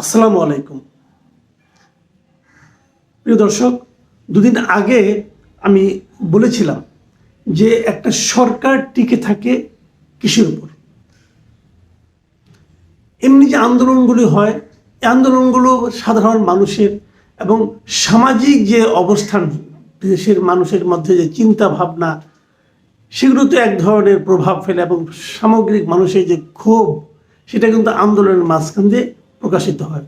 আসসালামু আলাইকুম। প্রিয় দর্শক, দুদিন আগে আমি বলেছিলাম যে একটা সরকার টিকে থাকে কিসের উপর। এমনি যে আন্দোলনগুলি হয়, এই আন্দোলনগুলো সাধারণ মানুষের এবং সামাজিক যে অবস্থান, দেশের মানুষের মধ্যে যে চিন্তা ভাবনা সেগুলো তো এক ধরনের প্রভাব ফেলে এবং সামগ্রিক মানুষের যে ক্ষোভ, সেটা কিন্তু আন্দোলনের মাঝখান দিয়ে প্রকাশিত হয়।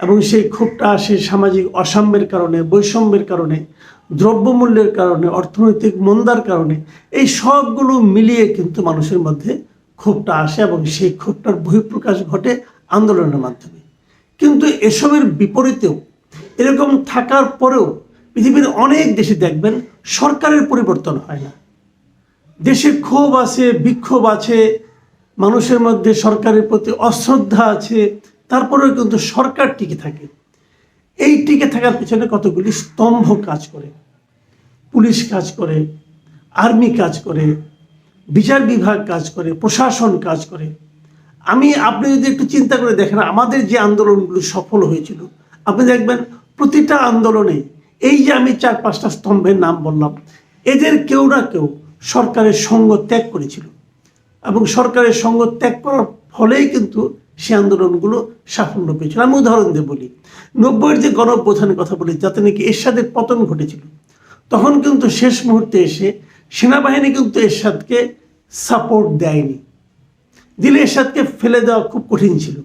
এবং সেই ক্ষোভটা আসে সামাজিক অসাম্যের কারণে, বৈষম্যের কারণে, দ্রব্যমূল্যের কারণে, অর্থনৈতিক মন্দার কারণে, এই সবগুলো মিলিয়ে কিন্তু মানুষের মধ্যে ক্ষোভটা আসে এবং সেই ক্ষোভটার বহিঃপ্রকাশ ঘটে আন্দোলনের মাধ্যমে। কিন্তু এসবের বিপরীতেও, এরকম থাকার পরেও পৃথিবীর অনেক দেশে দেখবেন সরকারের পরিবর্তন হয় না। দেশে ক্ষোভ আছে, বিক্ষোভ আছে, মানুষের মধ্যে সরকারের প্রতি অশ্রদ্ধা আছে তারপরেও কিন্তু সরকার টিকে থাকে। এই টিকে থাকার পিছনে কতগুলি স্তম্ভ কাজ করে। পুলিশ কাজ করে, আর্মি কাজ করে, বিচার বিভাগ কাজ করে, প্রশাসন কাজ করে। আমি, আপনি যদি একটু চিন্তা করে দেখেন, আমাদের যে আন্দোলনগুলো সফল হয়েছিল, আপনি দেখবেন প্রতিটা আন্দোলনে এই যে আমি চার, পাঁচটা স্তম্ভের নাম বললাম, এদের কেউ না কেউ সরকারের সঙ্গ ত্যাগ করেছিল। এবং সরকারের সঙ্গ ত্যাগ করার ফলেই কিন্তু সে আন্দোলনগুলো সাফল্য পেয়েছিল। আমি উদাহরণ দিয়ে বলি, নব্বইয়ের যে গণপ্রধানের কথা বলি, যাতে নাকি এরশাদের পতন ঘটেছিল, তখন কিন্তু শেষ মুহূর্তে এসে সেনাবাহিনী কিন্তু এরশাদকে সাপোর্ট দেয়নি। দিলে এরশাদকে ফেলে দেওয়া খুব কঠিন ছিল।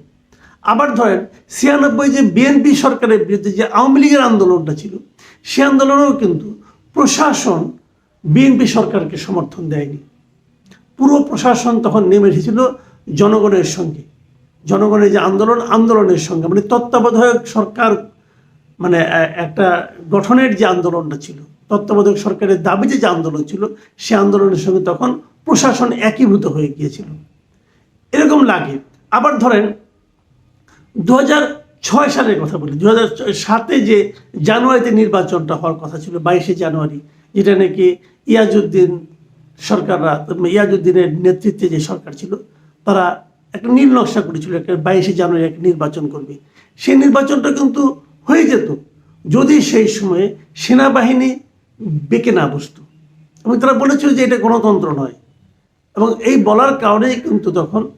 আবার ধরেন, ছিয়ানব্বই যে বিএনপি সরকারের বিরুদ্ধে যে আওয়ামী লীগের আন্দোলনটা ছিল, সে আন্দোলনেও কিন্তু প্রশাসন বিএনপি সরকারকে সমর্থন দেয়নি। পুরো প্রশাসন তখন নেমে এসেছিল জনগণের সঙ্গে। জনগণের যে আন্দোলন, আন্দোলনের সঙ্গে মানে তত্ত্বাবধায়ক সরকার মানে একটা গঠনের যে আন্দোলনটা ছিল, তত্ত্বাবধায়ক সরকারের দাবিতে যে আন্দোলন ছিল, সে আন্দোলনের সঙ্গে তখন প্রশাসন একীভূত হয়ে গিয়েছিল। এরকম লাগে। আবার ধরেন দু ছয় সালের কথা বলি দু হাজার সাতে যে জানুয়ারিতে নির্বাচনটা হওয়ার কথা ছিল, বাইশে জানুয়ারি, যেটা নাকি ইয়াজউদ্দিন সরকাররা, ইয়াজউদ্দিনের নেতৃত্বে যে সরকার ছিল, তারা একটা নীল নকশা করেছিল, একটা বাইশে জানুয়ারি একটা নির্বাচন করবে। সেই নির্বাচনটা কিন্তু হয়ে যেত যদি সেই সময়ে সেনাবাহিনী বেঁকে না বসতো। এবং তারা বলেছিল যে এটা গণতন্ত্র নয়। এবং এই বলার কারণেই কিন্তু তখন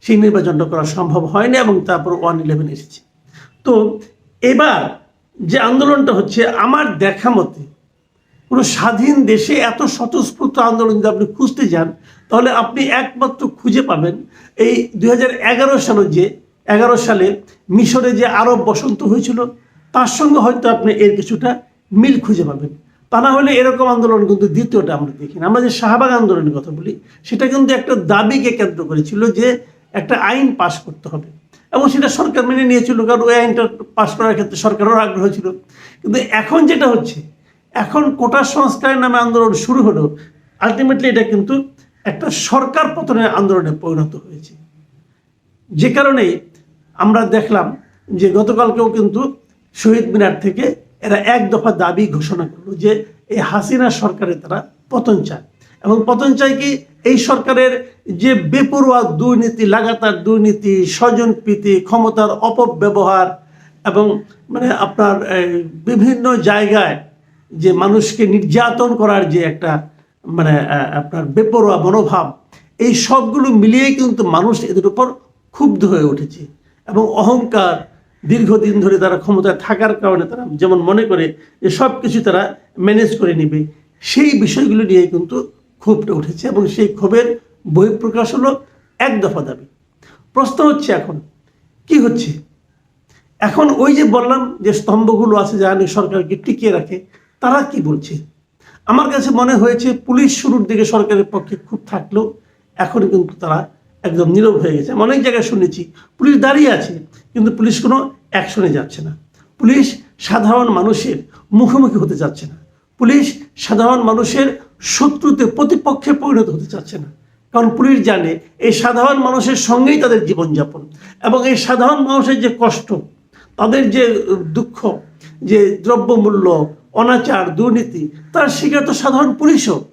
সেই নির্বাচনটা করা সম্ভব হয়নি এবং তারপর ওয়ান ইলেভেন এসেছে। তো এবার যে আন্দোলনটা হচ্ছে, আমার দেখা মতে কোনো স্বাধীন দেশে এত স্বতঃস্ফূর্ত আন্দোলন যদি আপনি খুঁজতে যান, তাহলে আপনি একমাত্র খুঁজে পাবেন এই দুই সালে যে, এগারো সালে মিশরে যে আরব বসন্ত হয়েছিল, তার সঙ্গে হয়তো আপনি এর কিছুটা মিল খুঁজে পাবেন। তা না হলে এরকম আন্দোলন কিন্তু দ্বিতীয়টা আমরা দেখি না। আমরা যে শাহবাগ আন্দোলনের কথা বলি, সেটা কিন্তু একটা দাবিকে কেন্দ্র করেছিল যে একটা আইন পাশ করতে হবে। এবং সেটা সরকার মেনে নিয়েছিল, কারণ ওই আইনটা পাশ করার ক্ষেত্রে সরকারেরও আগ্রহ ছিল। কিন্তু এখন যেটা হচ্ছে এখন কোটা সংস্কারের নামে আন্দোলন শুরু হলো আলটিমেটলি এটা কিন্তু একটা সরকার পতনের আন্দোলনে পরিণত হয়েছে। যে কারণে আমরা দেখলাম যে গতকালকেও কিন্তু শহীদ মিনার থেকে এরা এক দফা দাবি ঘোষণা করল যে এই হাসিনা সরকারের তারা পতন চায়। এবং পতন চায় কি? এই সরকারের যে বেপরোয়া দুর্নীতি, লাগাতার দুর্নীতি, স্বজনপ্রীতি, ক্ষমতার অপব্যবহার এবং মানে আপনার বিভিন্ন জায়গায় যে মানুষকে নির্যাতন করার যে একটা মানে আপনার বেপরোয়া মনোভাব, এই সবগুলো মিলিয়েই কিন্তু মানুষ এদের উপর ক্ষুব্ধ হয়ে উঠেছে। এবং অহংকার দীর্ঘদিন ধরে তারা ক্ষমতায় থাকার কারণে তারা যেমন মনে করে যে সব কিছু তারা ম্যানেজ করে নেবে, সেই বিষয়গুলো নিয়ে কিন্তু ক্ষোভটা উঠেছে এবং সেই ক্ষোভের বহিঃপ্রকাশ হলো এক দফা দাবি। প্রশ্ন হচ্ছে এখন, কি হচ্ছে? এখন ওই যে বললাম যে স্তম্ভগুলো আছে, যা নিয়ে সরকারকে টিকিয়ে রাখে তারা কি বলছে? আমার কাছে মনে হয়েছে পুলিশ শুরুর দিকে সরকারের পক্ষে খুব থাকলেও এখন কিন্তু তারা একদম নীরব হয়ে গেছে। অনেক জায়গায় শুনেছি, পুলিশ দাঁড়িয়ে আছে, কিন্তু পুলিশ কোনো অ্যাকশনে যাচ্ছে না। পুলিশ সাধারণ মানুষের মুখোমুখি হতে যাচ্ছে না। পুলিশ সাধারণ মানুষের শত্রুতে প্রতিপক্ষে পরিণত হতে চাচ্ছে না। কারণ পুলিশ জানে, এই সাধারণ মানুষের সঙ্গেই তাদের জীবনযাপন এবং এই সাধারণ মানুষের যে কষ্ট, তাদের যে দুঃখ, যে দ্রব্যমূল্য অনাচার, দুর্নীতি, তার শিকার তো সাধারণ পুলিশও।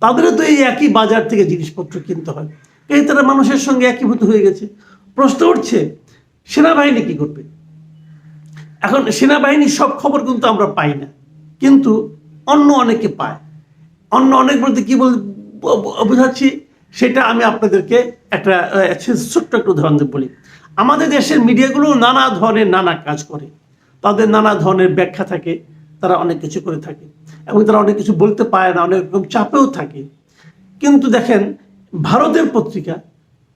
তাদেরও তো এই একই বাজার থেকে জিনিসপত্র কিনতে হয়। এই তারা মানুষের সঙ্গে একীভূত হয়ে গেছে। প্রশ্ন উঠছে, সেনাবাহিনী কি করবে? এখন সেনাবাহিনীর সব খবর কিন্তু আমরা পাই না। কিন্তু অন্য অনেকে পায়। অন্য অনেক বলতে কি বল বোঝাচ্ছি, সেটা আমি আপনাদেরকে একটা ছোট্ট একটা উদাহরণ বলি। আমাদের দেশের মিডিয়াগুলো নানা ধরনের নানা কাজ করে। তাদের নানা ধরনের ব্যাখ্যা থাকে। তারা অনেক কিছু করে থাকে এবং তারা অনেক কিছু বলতে পারে না, অনেক রকম চাপেও থাকে। কিন্তু দেখেন, ভারতের পত্রিকা,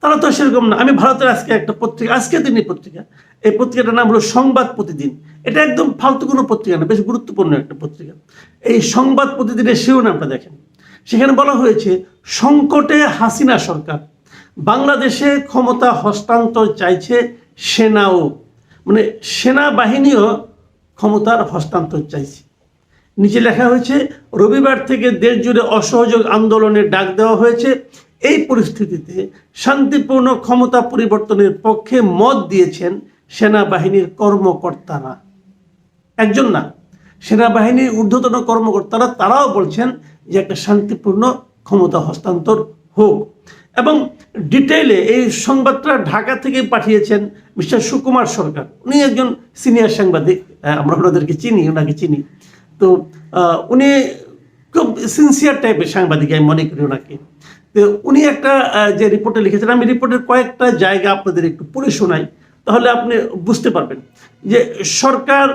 তারা তো সেরকম না। আমি ভারতের আজকে একটা পত্রিকা, আজকে দিনই পত্রিকা। এই পত্রিকাটার নাম হলো সংবাদ প্রতিদিন। এটা একদম ফালতু কোনো পত্রিকা না, বেশ গুরুত্বপূর্ণ একটা পত্রিকা। এই সংবাদ প্রতিদিনের শিরোনামটা দেখেন। সেখানে বলা হয়েছে, সংকটে হাসিনা সরকার, বাংলাদেশে ক্ষমতা হস্তান্তর চাইছে সেনাও। মানে সেনাবাহিনীও ক্ষমতার হস্তান্তর চাইছে। নিচে লেখা হয়েছে, রবিবার থেকে দেশ জুড়ে অসহযোগ আন্দোলনের ডাক দেওয়া হয়েছে। এই পরিস্থিতিতে শান্তিপূর্ণ ক্ষমতা পরিবর্তনের পক্ষে মত দিয়েছেন সেনাবাহিনীর কর্মকর্তারা। একজন না, সেনাবাহিনীর ঊর্ধ্বতন কর্মকর্তারা, তারাও বলছেন যে একটা শান্তিপূর্ণ ক্ষমতা হস্তান্তর হোক। এবং ডিটেইলে এই সংবাদটা ঢাকা থেকে পাঠিয়েছেন মিস্টার সুকুমার সরকার। উনি একজন সিনিয়র সাংবাদিক আমরা ওনাদেরকে চিনি ওনাকে চিনি। তো উনি খুব সিনসিয়ার টাইপের সাংবাদিক আমি মনে করি ওনাকে। তো উনি একটা যে রিপোর্টে লিখেছেন আমি রিপোর্টের কয়েকটা জায়গা আপনাদের একটু পড়ে শোনাই তাহলে আপনি বুঝতে পারবেন যে সরকার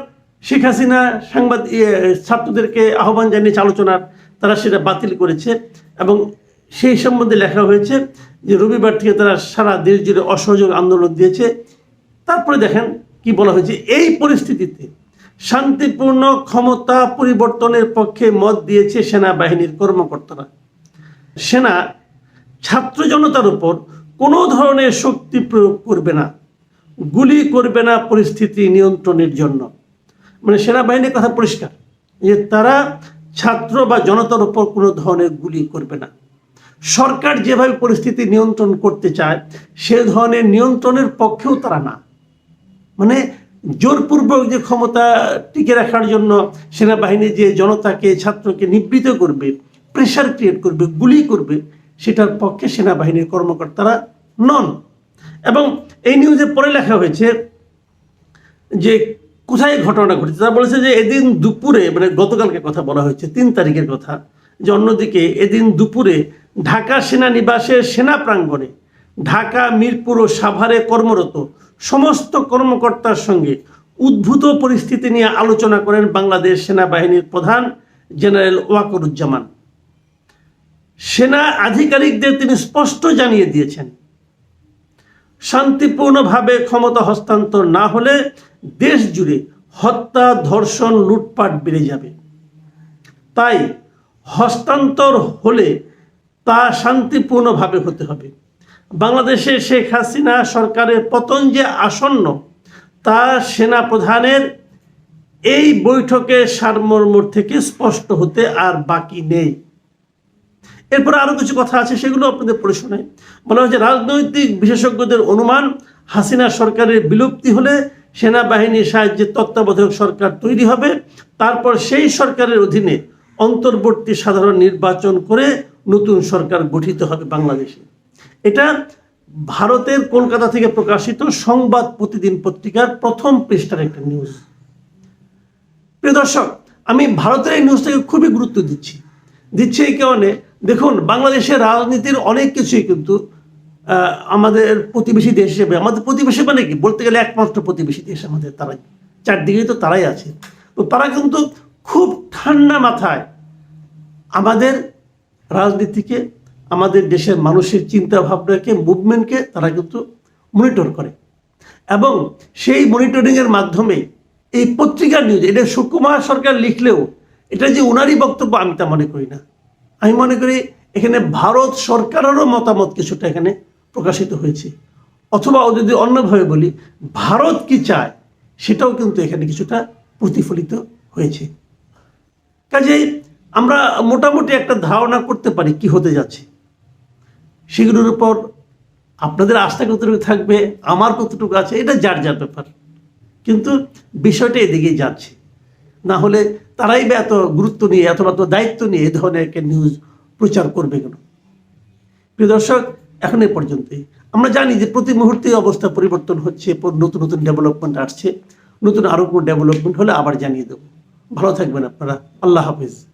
শেখ হাসিনা সাংবাদ ইয়ে, ছাত্রদেরকে আহ্বান জানিয়েছে আলোচনার তারা সেটা বাতিল করেছে এবং সেই সম্বন্ধে লেখা হয়েছে যে রবিবার থেকে তারা সারা দেশ জুড়ে অসহযোগ আন্দোলন দিয়েছে। তারপরে দেখেন কি বলা হয়েছে, এই পরিস্থিতিতে শান্তিপূর্ণ ক্ষমতা পরিবর্তনের পক্ষে মত দিয়েছে সেনাবাহিনীর কর্মকর্তারা। সেনা ছাত্র জনতার উপর কোনো ধরনের শক্তি প্রয়োগ করবে না, গুলি করবে না পরিস্থিতি নিয়ন্ত্রণের জন্য। মানে সেনাবাহিনীর কথা পরিষ্কার, যে তারা ছাত্র বা জনতার উপর কোনো ধরনের গুলি করবে না। সরকার যেভাবে পরিস্থিতি নিয়ন্ত্রণ করতে চায়, সে ধরনের নিয়ন্ত্রণের পক্ষেও তারা না। মানে জোরপূর্বক যে ক্ষমতা টিকে রাখার জন্য সেনাবাহিনী যে জনতাকে, ছাত্রকে নিবৃত করবে প্রেশার ক্রিয়েট করবে, গুলি করবে, সেটার পক্ষে সেনাবাহিনীর কর্মকর্তারা নন। এবং এই নিউজে পরে লেখা হয়েছে যে কোথায় ঘটনা ঘটেছে? তারা বলেছে যে এদিন দুপুরে মানে গতকালকে কথা বলা হয়েছে, তিন তারিখের কথা, যে অন্যদিকে এদিন দুপুরে ঢাকা সেনানিবাসের সেনা প্রাঙ্গণে, ঢাকা, মিরপুর ও সাভারে কর্মরত সমস্ত কর্মকর্তার সঙ্গে উদ্ভূত পরিস্থিতি নিয়ে আলোচনা করেন বাংলাদেশ সেনাবাহিনীর প্রধান জেনারেল ওয়াকরুজ্জামান। সেনা আধিকারিকদের তিনি স্পষ্ট জানিয়ে দিয়েছেন, শান্তিপূর্ণভাবে ক্ষমতা হস্তান্তর না হলে দেশ জুড়ে হত্যা, ধর্ষণ, লুটপাট বেড়ে যাবে। তাই হস্তান্তর হলে তা শান্তিপূর্ণভাবে হতে হবে। বাংলাদেশে শেখ হাসিনা সরকারের পতন যে আসন্ন, তা সেনা প্রধানের এই বৈঠকে সারমর্ম থেকে স্পষ্ট হতে আর বাকি নেই। এরপর আরও কিছু কথা আছে, সেগুলো আপনাদের পড়ে শোনাই। বলা হচ্ছে রাজনৈতিক বিশেষজ্ঞদের অনুমান, হাসিনা সরকারের বিলুপ্তি হলে সেনাবাহিনীর সাহায্যে তত্ত্বাবধায়ক সরকার তৈরি হবে। তারপর সেই সরকারের অধীনে অন্তর্বর্তী সাধারণ নির্বাচন করে নতুন সরকার গঠিত হবে বাংলাদেশে। এটা ভারতের কলকাতা থেকে প্রকাশিত সংবাদ প্রতিদিন পত্রিকার প্রথম পৃষ্ঠার একটা নিউজ প্রিয় দর্শক, আমি ভারতের এই নিউজটাকে খুবই গুরুত্ব দিচ্ছি। দিচ্ছি এই কারণে, দেখুন, বাংলাদেশের রাজনীতির অনেক কিছুই কিন্তু আমাদের প্রতিবেশী দেশ হিসেবে, আমাদের প্রতিবেশী মানে কি? বলতে গেলে একমাত্র প্রতিবেশী দেশ আমাদের, তারাই। চারদিকেই তো তারাই আছে। তো তারা কিন্তু খুব ঠান্ডা মাথায় আমাদের রাজনীতিকে, আমাদের দেশের মানুষের চিন্তা ভাবনাকে মুভমেন্টকে তারা কিন্তু মনিটর করে। এবং সেই মনিটরিংয়ের মাধ্যমে এই পত্রিকার নিউজ এটা সুকুমার সরকার লিখলেও এটা যে ওনারই বক্তব্য আমি তা মনে করি না। আমি মনে করি এখানে ভারত সরকারেরও মতামত কিছুটা এখানে প্রকাশিত হয়েছে। অথবা যদি অন্যভাবে বলি, ভারত কি চায়, সেটাও কিন্তু এখানে কিছুটা প্রতিফলিত হয়েছে। কাজেই আমরা মোটামুটি একটা ধারণা করতে পারি কি হতে যাচ্ছে। সেগুলোর উপর আপনাদের আস্থা কতটুকু থাকবে, আমার কতটুকু আছে, এটা যার যার ব্যাপার। কিন্তু বিষয়টা এদিকেই যাচ্ছে। না হলে তারাই বা এত গুরুত্ব নিয়ে অথবা এত দায়িত্ব নিয়ে এ ধরনের একটা নিউজ প্রচার করবে কেন? প্রিয় দর্শক, এখন এ পর্যন্তই। আমরা জানি যে প্রতি মুহূর্তে অবস্থা পরিবর্তন হচ্ছে নতুন নতুন ডেভেলপমেন্ট আসছে। নতুন আরও কোনো ডেভেলপমেন্ট হলে আবার জানিয়ে দেবো। ভালো থাকবেন আপনারা। আল্লাহ হাফিজ।